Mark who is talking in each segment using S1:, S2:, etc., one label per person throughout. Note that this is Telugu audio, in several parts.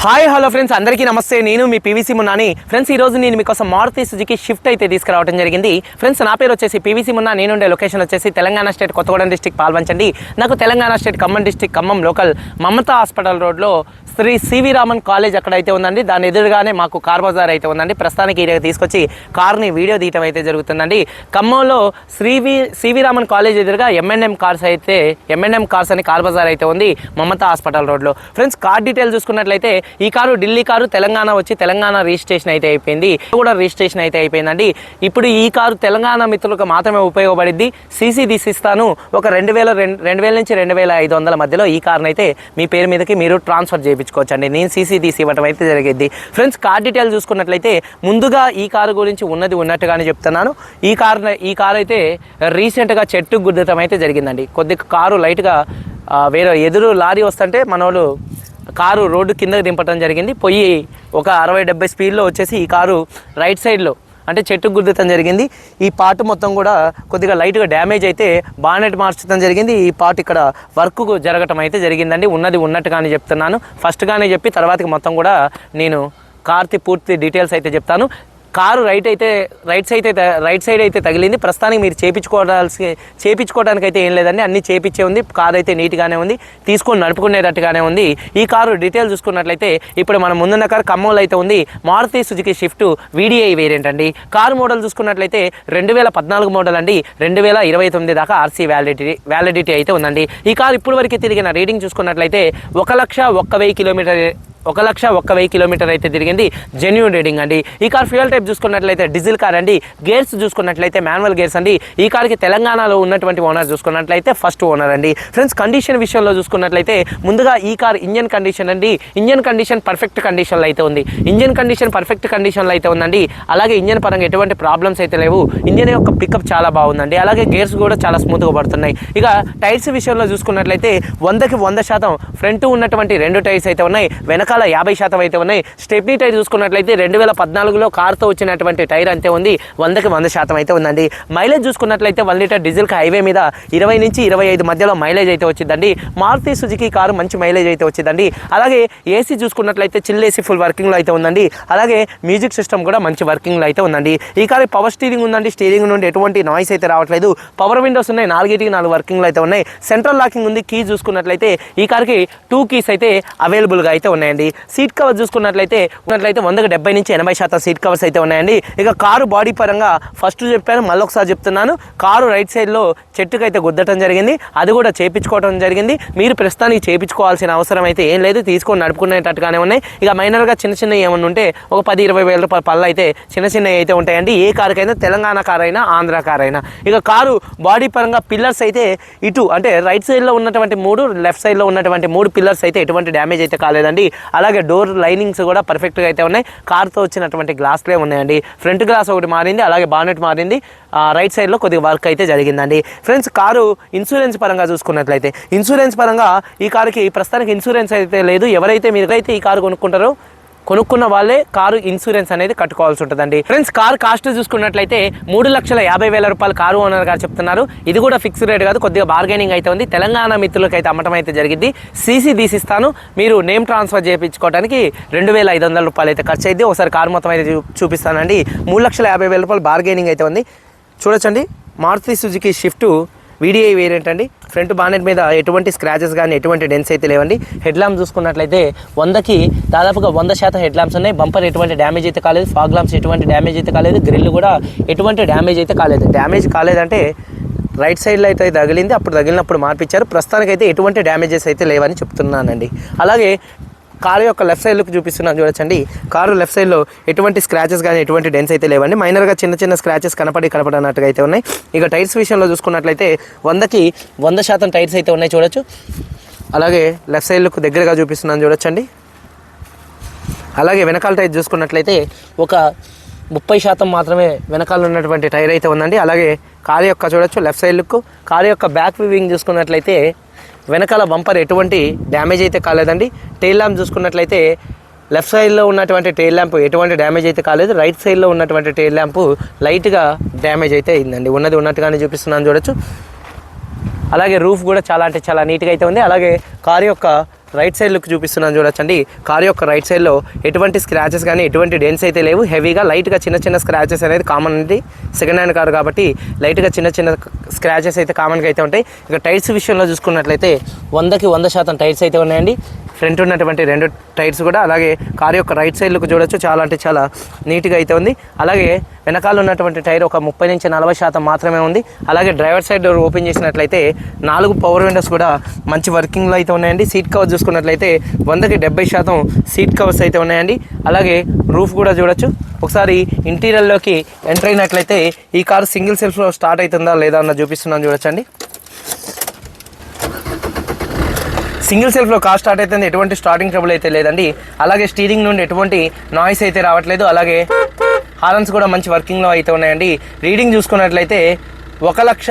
S1: Hi hello friends. అందరికీ నమస్తే. నేను మీ పీవీసీ మున్నాని. ఫ్రెండ్స్ ఈ రోజు నేను మీకోసం మారుతి సుజుకి షిఫ్ట్ అయితే తీసుకురావడం జరిగింది. ఫ్రెండ్స్ నా పేరు వచ్చేసి పీవీసీ మున్నా. నేను ఉండే లొకేషన్ వచ్చేసి తెలంగాణ స్టేట్ కొత్తగూడెం డిస్టిక్ పాల్వంచండి. నాకు Telangana state Khammam district Khammam local Mamata hospital రోడ్లో శ్రీ సివి రామన్ కాలేజ్ అక్కడ అయితే ఉందండి. దాని ఎదురుగానే మాకు కార్ బజార్ అయితే ఉందండి. ప్రస్తుతానికి ఈ తీసుకొచ్చి కార్ని వీడియో తీయటం అయితే జరుగుతుందండి. ఖమ్మంలో శ్రీవి సివి రామన్ కాలేజ్ ఎదురుగా ఎంఎన్ఎం కార్స్ అయితే ఎంఎన్ఎం కార్స్ అని కార్ బజార్ అయితే ఉంది మమతా హాస్పిటల్ రోడ్లో. ఫ్రెండ్స్ కార్ డీటెయిల్ చూసుకున్నట్లయితే ఈ కారు ఢిల్లీ కారు తెలంగాణ వచ్చి తెలంగాణ రిజిస్ట్రేషన్ అయితే అయిపోయింది. కూడా రిజిస్ట్రేషన్ అయితే అయిపోయిందండి. ఇప్పుడు ఈ కారు తెలంగాణ మిత్రులకు మాత్రమే ఉపయోగపడిద్ది. సీసీ తీసిస్తాను ఒక రెండు వేల రెండు రెండు వేల నుంచి రెండు వేల ఐదు వందల మధ్యలో ఈ కార్ని అయితే మీ పేరు మీదకి మీరు ట్రాన్స్ఫర్ చేయించుకోవచ్చండి. నేను సీసీ తీసి ఇవ్వడం అయితే జరిగింది ఫ్రెండ్స్ కార్ డీటెయిల్ చూసుకున్నట్లయితే ముందుగా ఈ కారు గురించి ఉన్నది ఉన్నట్టుగానే చెప్తున్నాను. ఈ కార్ ఈ కారు అయితే రీసెంట్గా చెట్టు గుద్దటం అయితే జరిగిందండి. కొద్దిగా కారు లైట్గా వేరే ఎదురు లారీ వస్తుంటే మనోళ్ళు కారు రోడ్డు కిందకు దింపడం జరిగింది. పొయ్యి ఒక అరవై డెబ్బై స్పీడ్లో వచ్చేసి ఈ కారు రైట్ సైడ్లో అంటే చెట్టు గుద్దటం జరిగింది. ఈ పార్ట్ మొత్తం కూడా కొద్దిగా లైట్గా డ్యామేజ్ అయితే బానెట్ మార్చడం జరిగింది. ఈ పార్ట్ ఇక్కడ వర్క్ జరగటం అయితే జరిగిందండి. ఉన్నది ఉన్నట్టుగానే చెప్తున్నాను. ఫస్ట్గానే చెప్పి తర్వాతకి మొత్తం కూడా నేను కార్తి పూర్తి డీటెయిల్స్ అయితే చెప్తాను. కారు రైట్ అయితే రైట్ సైడ్ అయితే రైట్ సైడ్ అయితే తగిలింది. ప్రస్తుతానికి మీరు చేపించుకోవాల్సి చేపించుకోవడానికి అయితే ఏం లేదండి. అన్ని చేపించే ఉంది. కారు అయితే నీట్గానే ఉంది. తీసుకొని నడుపుకునేటట్టుగానే ఉంది. ఈ కారు డీటెయిల్ చూసుకున్నట్లయితే ఇప్పుడు మనం ముందున్న కారు ఖమ్మంలో అయితే ఉంది. Maruti Suzuki Swift VDI variant అండి. కారు మోడల్ చూసుకున్నట్లయితే రెండు వేల పద్నాలుగు మోడల్ అండి. రెండు వేల ఇరవై తొమ్మిది దాకా ఆర్సీ వ్యాలిడిటీ వ్యాలిడిటీ అయితే ఉందండి. ఈ కారు ఇప్పుడు వరకు తిరిగిన రీడింగ్ చూసుకున్నట్లయితే ఒక లక్ష ఒక్క వెయ్యి కిలోమీటర్ ఒక లక్ష ఒక్క వెయ్యి కిలోమీటర్ అయితే తిరిగింది. జెన్యున్ రీడింగ్ అండి. ఈ కార్ ఫ్యూయల్ టైప్ చూసుకున్నట్లయితే డీజిల్ కార్ అండి. గేర్స్ చూసుకున్నట్లయితే మాన్యువల్ గేర్స్ అండి. ఈ కార్కి తెలంగాణలో ఉన్నటువంటి ఓనర్ చూసుకున్నట్లయితే ఫస్ట్ ఓనర్ అండి. ఫ్రెండ్స్ కండిషన్ విషయంలో చూసుకున్నట్లయితే ముందుగా ఈ కార్ ఇంజన్ కండిషన్ అండి. ఇంజన్ కండిషన్ పర్ఫెక్ట్ కండిషన్లో అయితే ఉంది. ఇంజన్ కండిషన్ పర్ఫెక్ట్ కండిషన్లో అయితే ఉందండి. అలాగే ఇంజన్ పరంగా ఎటువంటి ప్రాబ్లమ్స్ అయితే లేవు. ఇంజన్ యొక్క పికప్ చాలా బాగుందండి. అలాగే గేర్స్ కూడా చాలా స్మూత్గా పడుతున్నాయి. ఇక టైర్స్ విషయంలో చూసుకున్నట్లయితే వందకి వంద శాతం ఫ్రంట్ ఉన్నటువంటి రెండు టైర్స్ అయితే ఉన్నాయి. వెనకాల యాభై శాతం అయితే ఉన్నాయి. స్టెప్నీ టైర్ చూసుకున్నట్లయితే రెండు వేల పద్నాలుగులో కార్తో వచ్చినటువంటి టైర్ అంతే ఉంది. వందకి వంద శాతం అయితే ఉందండి. మైలేజ్ చూసుకున్నట్లయితే వన్ లీటర్ డీజిల్ హైవే మీద ఇరవై నుంచి ఇరవై ఐదు మధ్యలో మైలేజ్ అయితే వచ్చిందండి. మారుతి సుజుకి కారు మంచి మైలేజ్ అయితే వచ్చిందండి. అలాగే ఏసీ చూసుకున్నట్లయితే చిల్ ఏసీ ఫుల్ వర్కింగ్లో అయితే ఉందండి. అలాగే మ్యూజిక్ సిస్టమ్ కూడా మంచి వర్కింగ్లో అయితే ఉందండి. ఈ కారు పవర్ స్టీరింగ్ ఉందండి. స్టీరింగ్ నుండి ఎటువంటి నాయిస్ అయితే రావట్లేదు. పవర్ విండోస్ ఉన్నాయి. నాలుగిటికి నాలుగు వర్కింగ్లో అయితే ఉన్నాయి. సెంట్రల్ లాకింగ్ ఉంది. కీ చూసుకున్నట్లయితే ఈ కార్కి టూ కీస్ అయితే అవైలబుల్గా అయితే ఉన్నాయండి. సీట్ కవర్ చూసుకున్నట్లయితే ఉన్నట్లయితే వందకు డెబ్బై నుంచి ఎనభై శాతం సీట్ కవర్స్ అయితే ఉన్నాయండి. ఇక కారు బాడీ పరంగా ఫస్ట్ చెప్పాను మళ్ళీ ఒకసారి చెప్తున్నాను. కారు రైట్ సైడ్లో చెట్టుకైతే గుద్దటం జరిగింది. అది కూడా చేపించుకోవడం జరిగింది. మీరు ప్రస్తుతానికి చేపించుకోవాల్సిన అవసరం అయితే ఏం లేదు. తీసుకొని నడుపుకునేటట్టుగానే ఉన్నాయి. ఇక మైనర్గా చిన్న చిన్న ఏమన్నా ఉంటే ఒక పది ఇరవై వేల రూపాయల పళ్ళు అయితే చిన్న చిన్నవి అయితే ఉంటాయండి. ఏ కారుకైనా తెలంగాణ కార్ అయినా ఆంధ్ర కార్ అయినా ఇక కారు బాడీ పరంగా పిల్లర్స్ అయితే ఇటు అంటే రైట్ సైడ్లో ఉన్నటువంటి మూడు లెఫ్ట్ సైడ్లో ఉన్నటువంటి మూడు పిల్లర్స్ అయితే ఎటువంటి డ్యామేజ్ అయితే కాలేదండి. అలాగే డోర్ లైనింగ్స్ కూడా పర్ఫెక్ట్గా అయితే ఉన్నాయి. కార్తో వచ్చినటువంటి గ్లాస్లే ఉన్నాయండి. ఫ్రంట్ గ్లాస్ ఒకటి మారింది అలాగే బానెట్ మారింది. ఆ, రైట్ సైడ్లో కొద్దిగా వర్క్ అయితే జరిగిందండి. ఫ్రెండ్స్ కారు ఇన్సూరెన్స్ పరంగా చూసుకున్నట్లయితే ఇన్సూరెన్స్ పరంగా ఈ కారుకి ప్రస్తుతానికి ఇన్సూరెన్స్ అయితే లేదు. ఎవరైతే మీరైతే ఈ కారు కొనుక్కుంటారో కొనుక్కున్న వాళ్ళే కారు ఇన్సూరెన్స్ అనేది కట్టుకోవాల్సి ఉంటుందండి. ఫ్రెండ్స్ కార్ కాస్ట్ చూసుకున్నట్లయితే మూడు లక్షల యాభై వేల రూపాయలు కారు ఓనర్ గారు చెప్తున్నారు. ఇది కూడా ఫిక్స్ రేట్ కాదు కొద్దిగా బార్గెనింగ్ అయితే ఉంది. తెలంగాణ మిత్రులకు అయితే అమ్మటం అయితే జరిగింది సీసీ తీసిస్తాను. మీరు నేమ్ ట్రాన్స్ఫర్ చేయించుకోవడానికి రెండు వేల ఐదు వందల రూపాయలు అయితే ఖర్చు అయితే ఒకసారి కారు మొత్తం అయితే చూపిస్తానండి. మూడు లక్షల యాభై వేల రూపాయలు బార్గెనింగ్ అయితే ఉంది. చూడొచ్చండి. Maruti Suzuki Swift VDI variant అండి. ఫ్రంట్ బానెట్ మీద ఎటువంటి స్క్రాచెస్ కానీ ఎటువంటి డెన్స్ అయితే లేవండి. హెడ్ ల్యాంప్ చూసుకున్నట్లయితే వందకి దాదాపుగా వంద శాతం హెడ్ ల్యాంప్స్ ఉన్నాయి. బంపర్ ఎటువంటి డ్యామేజ్ అయితే కాలేదు. ఫాగ్ ల్యాంప్స్ ఎటువంటి డ్యామేజ్ అయితే కాలేదు. గ్రిల్ కూడా ఎటువంటి డ్యామేజ్ అయితే కాలేదు. డ్యామేజ్ కాలేదంటే రైట్ సైడ్లో అయితే తగిలింది. అప్పుడు తగిలినప్పుడు మార్పించారు ప్రస్తుతానికైతే ఎటువంటి డ్యామేజెస్ అయితే లేవని చెప్తున్నానండి. అలాగే కారు యొక్క లెఫ్ట్ సైడ్ లుక్ చూపిస్తున్నాను చూడొచ్చండి. కారు లెఫ్ట్ సైడ్లో ఎటువంటి స్క్రాచెస్ కానీ ఎటువంటి డెన్స్ అయితే లేవండి. మైనర్గా చిన్న చిన్న స్క్రాచెస్ కనపడి కనపడనట్టుగా అయితే ఉన్నాయి. ఇక టైర్స్ విషయంలో చూసుకున్నట్లయితే వందకి వంద శాతం టైర్స్ అయితే ఉన్నాయి చూడొచ్చు. అలాగే లెఫ్ట్ సైడ్ లుక్ దగ్గరగా చూపిస్తున్నాను చూడొచ్చండి. అలాగే వెనకాల టైర్ చూసుకున్నట్లయితే ఒక ముప్పై శాతం మాత్రమే వెనకాల ఉన్నటువంటి టైర్ అయితే ఉందండి. అలాగే కారు యొక్క చూడొచ్చు లెఫ్ట్ సైడ్ లుక్ కారు యొక్క బ్యాక్ వివింగ్ చూసుకున్నట్లయితే వెనకాల బంపర్ ఎటువంటి డ్యామేజ్ అయితే కాలేదండి. టైల్ ల్యాంప్ చూసుకున్నట్లయితే లెఫ్ట్ సైడ్లో ఉన్నటువంటి టైల్ ల్యాంప్ ఎటువంటి డ్యామేజ్ అయితే కాలేదు. రైట్ సైడ్లో ఉన్నటువంటి టైల్ ల్యాంప్ లైట్గా డ్యామేజ్ అయితే అయిందండి. ఉన్నది ఉన్నట్టుగానే చూపిస్తున్నాను చూడొచ్చు. అలాగే రూఫ్ కూడా చాలా అంటే చాలా నీట్గా అయితే ఉంది. అలాగే కారు యొక్క రైట్ సైడ్ లుక్ చూపిస్తున్నాను చూడొచ్చండి. కార్ యొక్క రైట్ సైడ్లో ఎటువంటి స్క్రాచెస్ కానీ ఎటువంటి డెన్స్ అయితే లేవు. హెవీగా లైట్గా చిన్న చిన్న స్క్రాచెస్ అనేది కామన్ అండి. సెకండ్ హ్యాండ్ కార్ కాబట్టి లైట్గా చిన్న చిన్న స్క్రాచెస్ అయితే కామన్గా అయితే ఉంటాయి. ఇక టైర్స్ విషయంలో చూసుకున్నట్లయితే వందకి వంద శాతం టైర్స్ అయితే ఉన్నాయండి. ఫ్రంట్ ఉన్నటువంటి రెండు టైర్స్ కూడా అలాగే కార్ యొక్క రైట్ సైడ్ చూడొచ్చు. చాలా అంటే చాలా నీట్గా అయితే ఉంది. అలాగే వెనకాల ఉన్నటువంటి టైర్ ఒక ముప్పై నుంచి నలభై శాతం మాత్రమే ఉంది. అలాగే డ్రైవర్ సైడ్ డోర్ ఓపెన్ చేసినట్లయితే నాలుగు పవర్ విండోస్ కూడా మంచి వర్కింగ్లో అయితే ఉన్నాయండి. సీట్ కవర్ చూసుకున్నట్లయితే వందకి డెబ్బై శాతం సీట్ కవర్స్ అయితే ఉన్నాయండి. అలాగే రూఫ్ కూడా చూడొచ్చు. ఒకసారి ఇంటీరియర్లోకి ఎంటర్ అయినట్లయితే ఈ కారు సింగిల్ సెల్ఫ్లో స్టార్ట్ అవుతుందా లేదా అన్న చూపిస్తున్నాను చూడొచ్చండి. సింగిల్ సెల్ఫ్లో కార్ స్టార్ట్ అయితే ఎటువంటి స్టార్టింగ్ ట్రబుల్ అయితే లేదండి. అలాగే స్టీరింగ్ నుండి ఎటువంటి నాయిస్ అయితే రావట్లేదు. అలాగే హార్న్స్ కూడా మంచి వర్కింగ్లో అయితే ఉన్నాయండి. రీడింగ్ చూసుకున్నట్లయితే ఒక లక్ష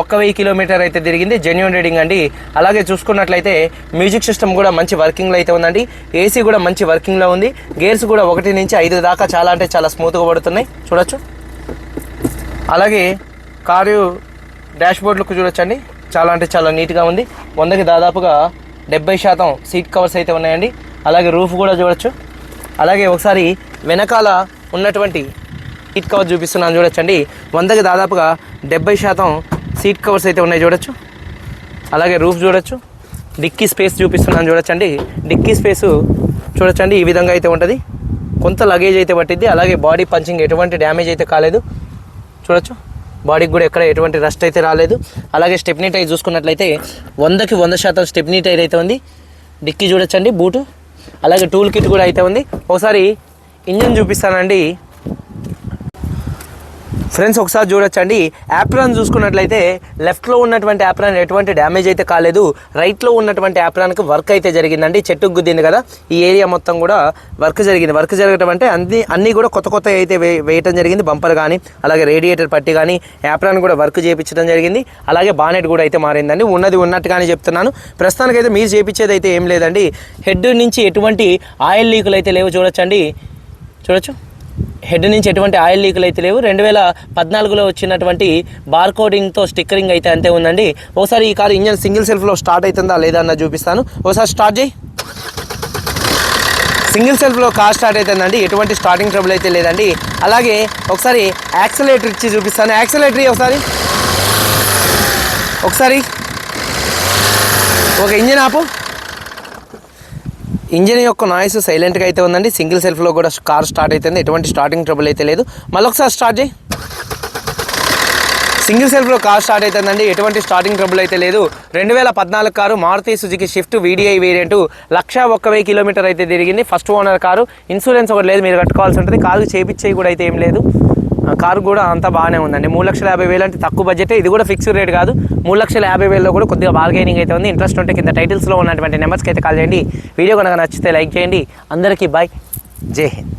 S1: ఒక్క వెయ్యి కిలోమీటర్ అయితే తిరిగింది. జెన్యున్ రీడింగ్ అండి. అలాగే చూసుకున్నట్లయితే మ్యూజిక్ సిస్టమ్ కూడా మంచి వర్కింగ్లో అయితే ఉందండి. ఏసీ కూడా మంచి వర్కింగ్లో ఉంది. గేర్స్ కూడా ఒకటి నుంచి ఐదు దాకా చాలా అంటే చాలా స్మూత్గా పడుతున్నాయి. చూడొచ్చు. అలాగే కారు డాష్ బోర్డ్ చూడొచ్చండి. చాలా అంటే చాలా నీట్గా ఉంది. వందకి దాదాపుగా డెబ్బై శాతం సీట్ కవర్స్ అయితే ఉన్నాయండి. అలాగే రూఫ్ కూడా చూడొచ్చు. అలాగే ఒకసారి వెనకాల ఉన్నటువంటి సీట్ కవర్ చూపిస్తున్నాను చూడొచ్చండి. వందకి దాదాపుగా డెబ్బై శాతం సీట్ కవర్స్ అయితే ఉన్నాయి చూడొచ్చు. అలాగే రూఫ్ చూడొచ్చు. డిక్కీ స్పేస్ చూపిస్తున్నాను చూడొచ్చండి. డిక్కీ స్పేసు చూడొచ్చండి. ఈ విధంగా అయితే ఉంటుంది. కొంత లగేజ్ అయితే పట్టింది అలాగే బాడీ పంచింగ్ ఎటువంటి డ్యామేజ్ అయితే కాలేదు. చూడొచ్చు. బాడీకి కూడా ఎక్కడ ఎటువంటి రస్ట్ అయితే రాలేదు. అలాగే స్టెప్నీ టైర్ చూసుకున్నట్లయితే వందకి వంద శాతం స్టెప్నీ టైర్ అయితే ఉంది. డిక్కీ చూడొచ్చండి బూటు. అలాగే టూల్ కిట్ కూడా అయితే ఉంది. ఒకసారి ఇంజన్ చూపిస్తానండి. ఫ్రెండ్స్ ఒకసారి చూడొచ్చండి. యాప్రాన్ చూసుకున్నట్లయితే లెఫ్ట్లో ఉన్నటువంటి యాప్రాన్ ఎటువంటి డ్యామేజ్ అయితే కాలేదు. రైట్లో ఉన్నటువంటి యాప్రాన్కి వర్క్ అయితే జరిగిందండి. చెట్టుకు గుద్దింది కదా. ఈ ఏరియా మొత్తం కూడా వర్క్ జరిగింది. వర్క్ జరగడం అంటే అన్ని అన్నీ కూడా కొత్త కొత్త అయితే వే వేయటం జరిగింది. బంపర్ కానీ అలాగే రేడియేటర్ పట్టి కానీ యాప్రాన్ కూడా వర్క్ చేయించడం జరిగింది. అలాగే బానెట్ కూడా అయితే మారిందండి. ఉన్నది ఉన్నట్టుగానే చెప్తున్నాను. ప్రస్తుతానికైతే మీరు చేయించేది అయితే ఏం లేదండి. హెడ్ నుంచి ఎటువంటి ఆయిల్ లీకులు అయితే లేవు చూడొచ్చండి. చూడొచ్చు. హెడ్ నుంచి ఎటువంటి ఆయిల్ లీకులు అయితే లేవు. రెండు వేల పద్నాలుగులో వచ్చినటువంటి బార్ కోడింగ్తో స్టిక్కరింగ్ అయితే అంతే ఉందండి. ఒకసారి ఈ కారు ఇంజన్ సింగిల్ సెల్ఫ్లో స్టార్ట్ అవుతుందా లేదా అన్న చూపిస్తాను. ఒకసారి స్టార్ట్ చేయి. సింగిల్ సెల్ఫ్లో కార్ స్టార్ట్ అవుతుందండి. ఎటువంటి స్టార్టింగ్ ట్రబుల్ అయితే లేదండి. అలాగే ఒకసారి యాక్సలేటర్ ఇచ్చి చూపిస్తాను. యాక్సలేటరీ ఒకసారి. ఒకసారి. ఒక ఇంజన్ ఆపు. ఇంజిన్ యొక్క నాయిస్ సైలెంట్గా అయితే ఉందండి. సింగిల్ సెల్ఫ్లో కూడా కార్ స్టార్ట్ అవుతుంది ఎటువంటి స్టార్టింగ్ ట్రబుల్ అయితే లేదు. మళ్ళొకసారి స్టార్ట్ చేయి. సింగిల్ సెల్ఫ్లో కార్ స్టార్ట్ అవుతుందండి ఎటువంటి స్టార్టింగ్ ట్రబుల్ అయితే లేదు. రెండు వేల పద్నాలుగు car Maruti Suzuki Swift VDI variant lakh ఒక్క వెయ్యి కిలోమీటర్ అయితే తిరిగింది. First owner car. ఇన్సూరెన్స్ ఒకటి లేదు మీరు కట్టుకోవాల్సి ఉంటుంది. కారు చేపించేవి కూడా అయితే ఏం లేదు. కారు కూడా అంతా బాగానే ఉందండి. మూడు లక్షల యాభై వేలు అంటే తక్కువ బడ్జెట్ ఇది కూడా ఫిక్స్డ్ రేట్ కాదు. మూడు లక్షల యాభై వేలలో కూడా కొద్దిగా బార్గైనింగ్ అయితే ఉంది. ఇంట్రెస్ట్ ఉంటే కింద టైటిల్స్లో ఉన్నటువంటి నెంబర్స్కి అయితే కాల్ చేయండి. వీడియో కనుక నచ్చితే లైక్ చేయండి. అందరికీ బాయ్ జై హింద్.